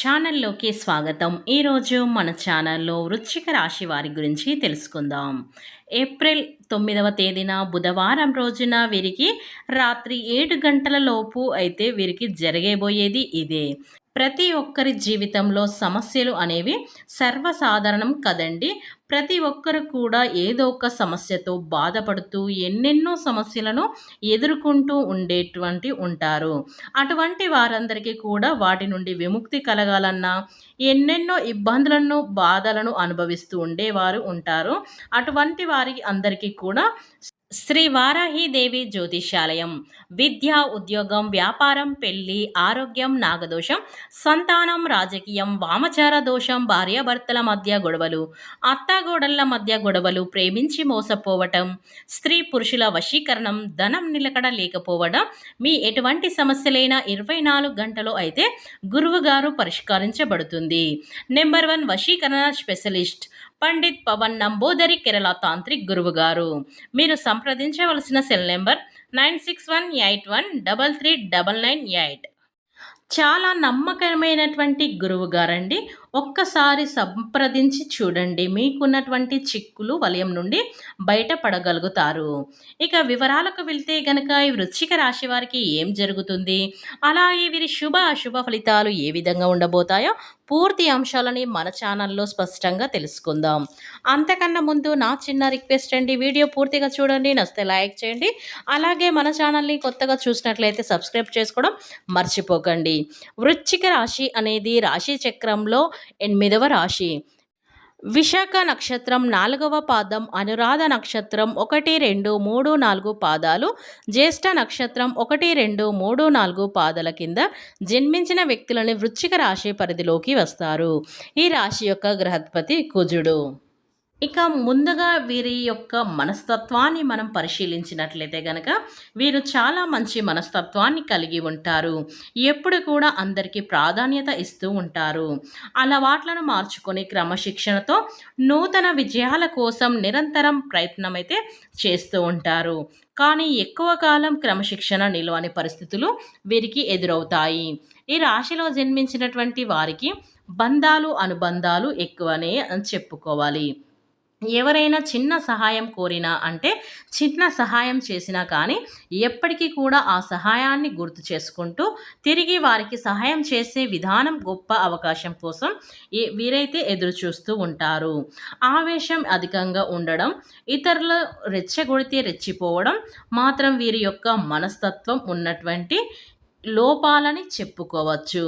ఛానల్లోకి స్వాగతం. ఈరోజు మన ఛానల్లో వృశ్చిక రాశి వారి గురించి తెలుసుకుందాం. ఏప్రిల్ తొమ్మిదవ తేదీన బుధవారం రోజున వీరికి రాత్రి ఏడు గంటల లోపు అయితే వీరికి జరగబోయేది ఇదే. ప్రతి ఒక్కరి జీవితంలో సమస్యలు అనేవి సర్వసాధారణం కదండి. ప్రతి ఒక్కరు కూడా ఏదో ఒక సమస్యతో బాధపడుతూ ఎన్నెన్నో సమస్యలను ఎదుర్కొంటూ ఉండేటువంటి ఉంటారు. అటువంటి వారందరికీ కూడా వాటి నుండి విముక్తి కలగాలన్నా ఎన్నెన్నో ఇబ్బందులను బాధలను అనుభవిస్తూ ఉండేవారు ఉంటారు. అటువంటి వారికి అందరికీ కూడా శ్రీ వారాహీదేవి జ్యోతిషాలయం విద్య ఉద్యోగం వ్యాపారం పెళ్ళి ఆరోగ్యం నాగదోషం సంతానం రాజకీయం వామచార దోషం భార్యాభర్తల మధ్య గొడవలు అత్తాగోడళ్ళ మధ్య గొడవలు ప్రేమించి మోసపోవటం స్త్రీ పురుషుల వశీకరణం ధనం నిలకడ లేకపోవడం మీ ఎటువంటి సమస్యలైన ఇరవై నాలుగు గంటలు అయితే గురువుగారు పరిష్కరించబడుతుంది. నెంబర్ వన్ వశీకరణ స్పెషలిస్ట్. పండిత్ పవన్ నంబోదరి కేరళ తాంత్రిక్ గురువు గారు మీరు సంప్రదించవలసిన cell number nine six one eight one double three double nine eight. చాలా నమ్మకమైనటువంటి గురువు గారండి ఒక్కసారి సంప్రదించి చూడండి. మీకున్నటువంటి చిక్కులు వలయం నుండి బయటపడగలుగుతారు. ఇక వివరాలకు వెళ్తే గనక ఈ వృశ్చిక రాశి వారికి ఏం జరుగుతుంది? అలాగే వీరి శుభ అశుభ ఫలితాలు ఏ విధంగా ఉండబోతాయో పూర్తి అంశాలని మన ఛానల్లో స్పష్టంగా తెలుసుకుందాం. అంతకన్నా ముందు నా చిన్న రిక్వెస్ట్ అండి. వీడియో పూర్తిగా చూడండి. నచ్చితే లైక్ చేయండి. అలాగే మన ఛానల్ని కొత్తగా చూసినట్లయితే సబ్స్క్రైబ్ చేసుకోవడం మర్చిపోకండి. వృశ్చిక రాశి అనేది రాశి చక్రంలో ఎనిమిదవ రాశి. విశాఖ నక్షత్రం నాలుగవ పాదం అనురాధ నక్షత్రం ఒకటి రెండు మూడు నాలుగు పాదాలు జ్యేష్ఠ నక్షత్రం ఒకటి రెండు మూడు నాలుగు పాదాల కింద జన్మించిన వ్యక్తులని వృశ్చిక రాశి పరిధిలోకి వస్తారు. ఈ రాశి యొక్క గ్రహత్పతి కుజుడు. ఇక ముందుగా వీరి యొక్క మనస్తత్వాన్ని మనం పరిశీలించినట్లయితే గనక వీరు చాలా మంచి మనస్తత్వాన్ని కలిగి ఉంటారు. ఎప్పుడు కూడా అందరికీ ప్రాధాన్యత ఇస్తూ ఉంటారు. అలవాట్లను మార్చుకొని క్రమశిక్షణతో నూతన విజయాల కోసం నిరంతరం ప్రయత్నమైతే చేస్తూ ఉంటారు. కానీ ఎక్కువ కాలం క్రమశిక్షణ నిలవని పరిస్థితులు వీరికి ఎదురవుతాయి. ఈ రాశిలో జన్మించినటువంటి వారికి బంధాలు అనుబంధాలు ఎక్కువనే అని చెప్పుకోవాలి. ఎవరైనా చిన్న సహాయం కోరినా అంటే చిన్న సహాయం చేసినా కానీ ఎప్పటికీ కూడా ఆ సహాయాన్ని గుర్తు చేసుకుంటూ తిరిగి వారికి సహాయం చేసే విధానం గొప్ప అవకాశం కోసం వీరైతే ఎదురు చూస్తూ ఉంటారు. ఆవేశం అధికంగా ఉండడం ఇతరులు రెచ్చగొడితే రెచ్చిపోవడం మాత్రం వీరి యొక్క మనస్తత్వం ఉన్నటువంటి లోపాలని చెప్పుకోవచ్చు.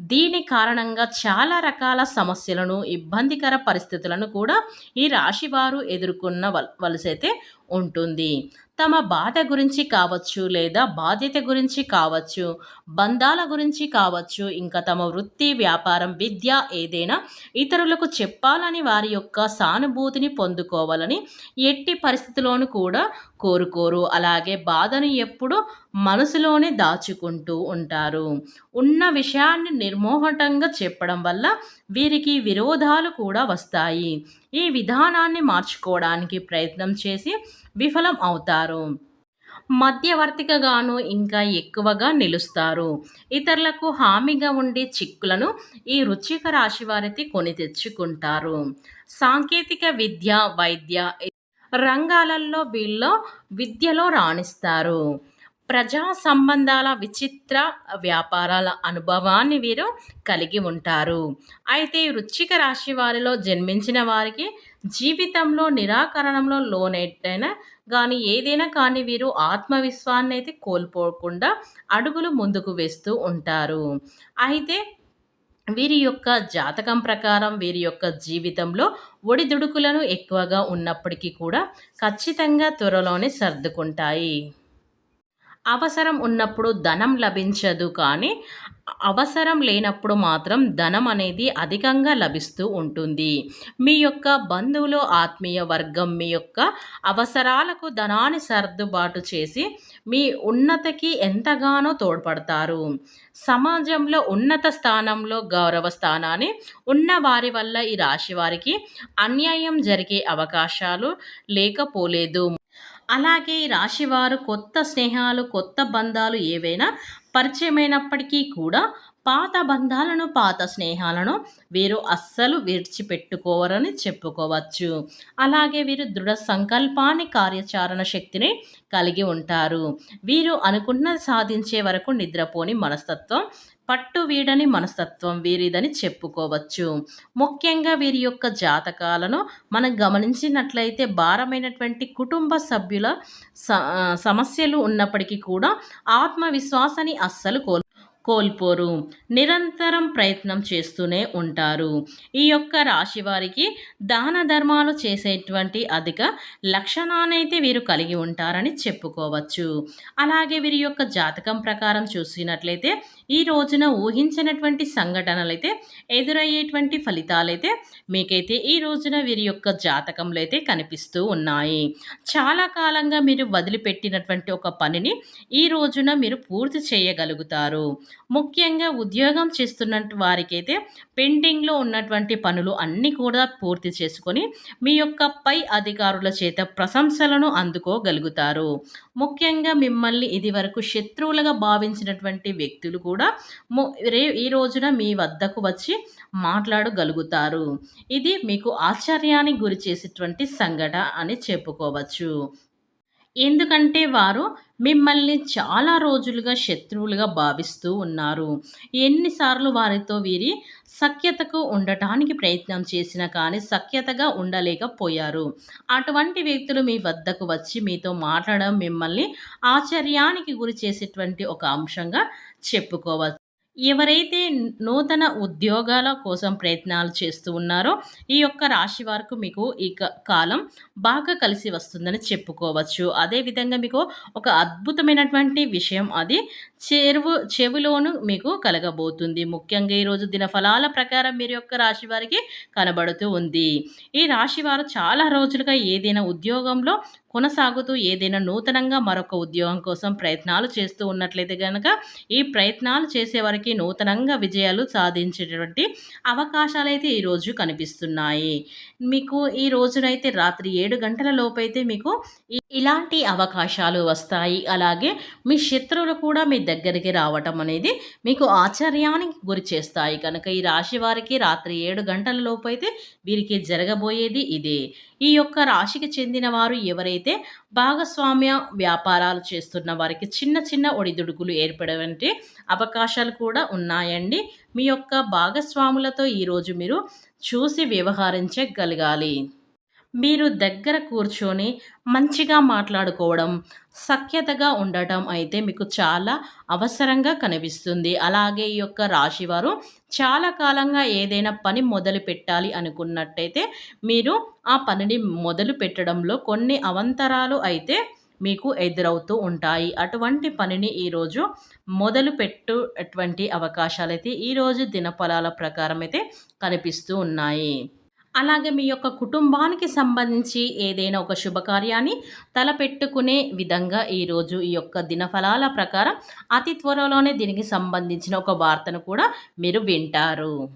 దీని కారణంగా చాలా రకాల సమస్యలను ఇబ్బందికర పరిస్థితులను కూడా ఈ రాశివారు ఎదుర్కొన్న వలసైతే ఉంటుంది. తమ బాధ గురించి కావచ్చు లేదా బాధ్యత గురించి కావచ్చు బంధాల గురించి కావచ్చు ఇంకా తమ వృత్తి వ్యాపారం విద్య ఏదైనా ఇతరులకు చెప్పాలని వారి యొక్క సానుభూతిని పొందుకోవాలని ఎట్టి పరిస్థితిలోనూ కూడా కోరుకోరు. అలాగే బాధను ఎప్పుడు మనసులోనే దాచుకుంటూ ఉంటారు. ఉన్న విషయాన్ని నిర్మోహటంగా చెప్పడం వల్ల వీరికి విరోధాలు కూడా వస్తాయి. ఈ విధానాన్ని మార్చుకోవడానికి ప్రయత్నం చేసి విఫలం అవుతారు. మధ్యవర్తికగాను ఇంకా ఎక్కువగా నిలుస్తారు. ఇతరులకు హామీగా ఉండే చిక్కులను ఈ రుచిక రాశి వారైతే కొని తెచ్చుకుంటారు. సాంకేతిక విద్య వైద్య రంగాలలో వీళ్ళు విద్యలో రాణిస్తారు. ప్రజా సంబంధాల విచిత్ర వ్యాపారాల అనుభవాన్ని వీరు కలిగి ఉంటారు. అయితే వృచ్చిక రాశి వారిలో జన్మించిన వారికి జీవితంలో నిరాకరణంలో లోనెట్టైనా కానీ ఏదైనా కానీ వీరు ఆత్మవిశ్వాన్ని అయితే కోల్పోకుండా అడుగులు ముందుకు వేస్తూ ఉంటారు. అయితే వీరి యొక్క జాతకం ప్రకారం వీరి యొక్క జీవితంలో ఒడిదుడుకులను ఎక్కువగా ఉన్నప్పటికీ కూడా ఖచ్చితంగా త్వరలోనే సర్దుకుంటాయి. అవసరం ఉన్నప్పుడు ధనం లభించదు కానీ అవసరం లేనప్పుడు మాత్రం ధనం అనేది అధికంగా లభిస్తూ ఉంటుంది. మీ యొక్క బంధువులు ఆత్మీయ వర్గం మీ యొక్క అవసరాలకు ధనాన్ని సర్దుబాటు చేసి మీ ఉన్నతకి ఎంతగానో తోడ్పడతారు. సమాజంలో ఉన్నత స్థానంలో గౌరవ స్థానాన్ని ఉన్న వారి వల్ల ఈ రాశి వారికి అన్యాయం జరిగే అవకాశాలు లేకపోలేదు. అలాగే రాశివారు కొత్త స్నేహాలు కొత్త బంధాలు ఏవైనా పరిచయమైనప్పటికీ కూడా పాత బంధాలను పాత స్నేహాలను వీరు అస్సలు విడిచిపెట్టుకోవరని చెప్పుకోవచ్చు. అలాగే వీరు దృఢ సంకల్పాన్ని కార్యాచరణ శక్తిని కలిగి ఉంటారు. వీరు అనుకున్నది సాధించే వరకు నిద్రపోని మనస్తత్వం పట్టు వీడని మనస్తత్వం వీరిదని చెప్పుకోవచ్చు. ముఖ్యంగా వీరి యొక్క జాతకాలను మనం గమనించినట్లయితే భారమైనటువంటి కుటుంబ సభ్యుల సమస్యలు ఉన్నప్పటికీ కూడా ఆత్మవిశ్వాసాన్ని అస్సలు కోల్ కోల్పోరు. నిరంతరం ప్రయత్నం చేస్తూనే ఉంటారు. ఈ యొక్క రాశి వారికి దాన ధర్మాలు చేసేటువంటి అధిక లక్షణానైతే వీరు కలిగి ఉంటారని చెప్పుకోవచ్చు. అలాగే వీరి యొక్క జాతకం ప్రకారం చూసినట్లయితే ఈ రోజున ఊహించినటువంటి సంఘటనలు అయితే ఎదురయ్యేటువంటి ఫలితాలైతే మీకైతే ఈ రోజున వీరి యొక్క జాతకంలో అయితే కనిపిస్తూ ఉన్నాయి. చాలా కాలంగా మీరు వదిలిపెట్టినటువంటి ఒక పనిని ఈ రోజున మీరు పూర్తి చేయగలుగుతారు. ముఖ్యంగా ఉద్యోగం చేస్తున్న వారికైతే పెండింగ్లో ఉన్నటువంటి పనులు అన్నీ కూడా పూర్తి చేసుకొని మీ యొక్క పై అధికారుల చేత ప్రశంసలను అందుకోగలుగుతారు. ముఖ్యంగా మిమ్మల్ని ఇది వరకు శత్రువులుగా భావించినటువంటి వ్యక్తులు కూడా రే ఈ రోజున మీ వద్దకు వచ్చి మాట్లాడగలుగుతారు. ఇది మీకు ఆశ్చర్యానికి గురి చేసేటువంటి సంఘట అని చెప్పుకోవచ్చు. ఎందుకంటే వారు మిమ్మల్ని చాలా రోజులుగా శత్రువులుగా భావిస్తూ ఉన్నారు. ఎన్నిసార్లు వారితో వీరి సఖ్యతకు ఉండటానికి ప్రయత్నం చేసినా కానీ సఖ్యతగా ఉండలేకపోయారు. అటువంటి వ్యక్తులు మీ వద్దకు వచ్చి మీతో మాట్లాడడం మిమ్మల్ని ఆశ్చర్యానికి గురి చేసేటువంటి ఒక అంశంగా చెప్పుకోవచ్చు ఎవరైతే నూతన ఉద్యోగాల కోసం ప్రయత్నాలు చేస్తూ ఉన్నారో ఈ యొక్క రాశి వారికి మీకు ఈ కాలం బాగా కలిసి వస్తుందని చెప్పుకోవచ్చు. అదేవిధంగా మీకు ఒక అద్భుతమైనటువంటి విషయం అది చెరువు చెవిలోను మీకు కలగబోతుంది. ముఖ్యంగా ఈరోజు దిన ఫలాల ప్రకారం మీరు యొక్క రాశి వారికి కనబడుతూ ఉంది. ఈ రాశి వారు చాలా రోజులుగా ఏదైనా ఉద్యోగంలో కొనసాగుతూ ఏదైనా నూతనంగా మరొక ఉద్యోగం కోసం ప్రయత్నాలు చేస్తూ ఉన్నట్లయితే కనుక ఈ ప్రయత్నాలు చేసేవారికి నూతనంగా విజయాలు సాధించేటువంటి అవకాశాలు అయితే ఈరోజు కనిపిస్తున్నాయి. మీకు ఈ రోజునైతే రాత్రి ఏడు గంటల లోపైతే మీకు ఇలాంటి అవకాశాలు వస్తాయి. అలాగే మీ శత్రువులు కూడా మీ దగ్గరికి రావటం అనేది మీకు ఆశ్చర్యానికి గురి చేస్తాయి. కనుక ఈ రాశి వారికి రాత్రి ఏడు గంటల లోపైతే వీరికి జరగబోయేది ఇదే. ఈ యొక్క రాశికి చెందిన వారు ఎవరైతే భాగస్వామ్య వ్యాపారాలు చేస్తున్న వారికి చిన్న చిన్న ఒడిదుడుకులు ఏర్పడవంటి అవకాశాలు కూడా ఉన్నాయండి. మీ యొక్క భాగస్వాములతో ఈరోజు మీరు చూసి వ్యవహరించగలగాలి. మీరు దగ్గర కూర్చొని మంచిగా మాట్లాడుకోవడం సఖ్యతగా ఉండటం అయితే మీకు చాలా అవసరంగా కనిపిస్తుంది. అలాగే ఈ యొక్క రాశివారు చాలా కాలంగా ఏదైనా పని మొదలు పెట్టాలి అనుకున్నట్టయితే మీరు ఆ పనిని మొదలు పెట్టడంలో కొన్ని అవంతరాలు అయితే మీకు ఎదురవుతూ ఉంటాయి. అటువంటి పనిని ఈరోజు మొదలు పెట్టేటువంటి అవకాశాలు అయితే ఈరోజు దినఫలాల ప్రకారం అయితే కనిపిస్తూ ఉన్నాయి. అలాగే మీ యొక్క కుటుంబానికి సంబంధించి ఏదైనా ఒక శుభకార్యాన్ని తలపెట్టుకునే విధంగా ఈరోజు ఈ యొక్క దినఫలాల ప్రకారం అతి త్వరలోనే దీనికి సంబంధించిన ఒక వార్తను కూడా మీరు వింటారు.